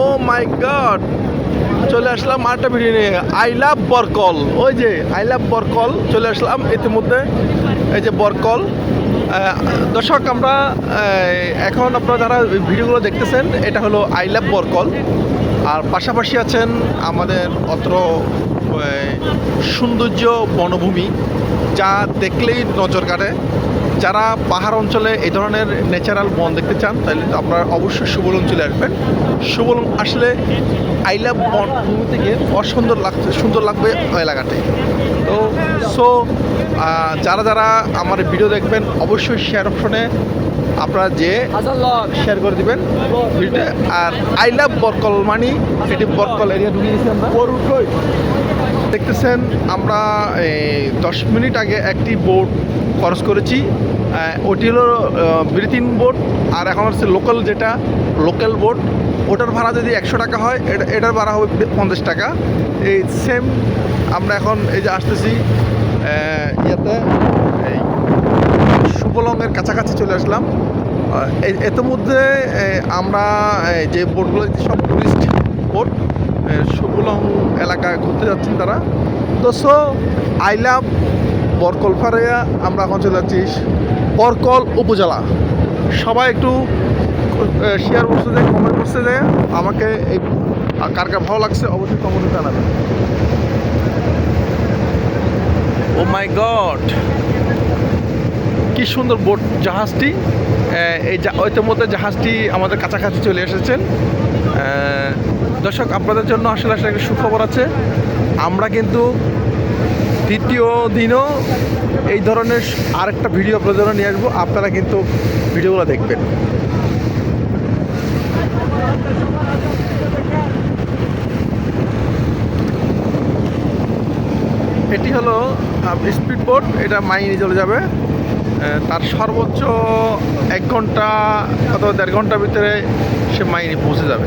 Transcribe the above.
ও মাই god চলে আসলাম আরেকটা video নিয়ে। আই লাভ বরকল ওই যে আই লাভ বরকল চলে আসলাম ইতিমধ্যে। এই যে বরকল দর্শক, আমরা এখন আপনারা যারা ভিডিওগুলো দেখতেছেন, এটা হলো আই লাভ বরকল আর পাশাপাশি আছেন আমাদের অত্র সৌন্দর্য বনভূমি, যা দেখলেই নজর কাটে যারা পাহাড় অঞ্চলে এই ধরনের ন্যাচারাল বন দেখতে চান, তাহলে আপনারা অবশ্যই সুবলন চলে আসবেন। সুবলন আসলে আই লাভ বন ভূমি থেকে অসুন্দর লাগছে সুন্দর লাগবে এলাকাতে তো সো যারা যারা আমার ভিডিও দেখবেন অবশ্যই শেয়ার অপশনে আপনারা যে শেয়ার করে দিবেন ভিডিওটা আর আই লাভ বরকল মানি এটি বরকল এরিয়া ঢুকে গেছি আমরা। দেখতেছেন আমরা এই, দশ মিনিট আগে একটি বোট খরচ করেছি। ওটি হলো ব্রিথিন বোট আর এখন হচ্ছে লোকাল যেটা লোকাল বোট ওটার ভাড়া যদি একশো টাকা হয় এটা এটার ভাড়া হবে পঞ্চাশ টাকা। এই সেম আমরা এখন এই যে আসতেছি ইয়েতে, এই সুবলংয়ের কাছাকাছি চলে আসলাম। মধ্যে আমরা যে বোটগুলো সব টুরিস্ট বোট সুবলং এলাকায় ঘুরতে যাচ্ছেন তারা। তো সো আই লাভ আমরা এখন চলে যাচ্ছি বরকল উপজেলা। সবাই একটু শেয়ার করছে যে কমেন্ট করছে যে, আমাকে এই, কার কার ভালো লাগছে, অবশ্যই কমেন্টে জানাবেন। ও মাই গড কি সুন্দর বোট জাহাজটি। এই ইতিমধ্যে জাহাজটি আমাদের কাছাকাছি চলে এসেছেন। দর্শক, আপনাদের জন্য আসলে আসলে একটা সুখবর আছে। আমরা কিন্তু দ্বিতীয় দিনও এই ধরনের আরেকটা ভিডিও আপনাদের নিয়ে আসব। আপনারা কিন্তু ভিডিওগুলো দেখবেন। এটি হলো স্পিড বোট এটা মাইনে চলে যাবে। তার সর্বোচ্চ এক ঘণ্টা অথবা দেড় ঘণ্টার ভিতরে সে মাইনে পৌঁছে যাবে।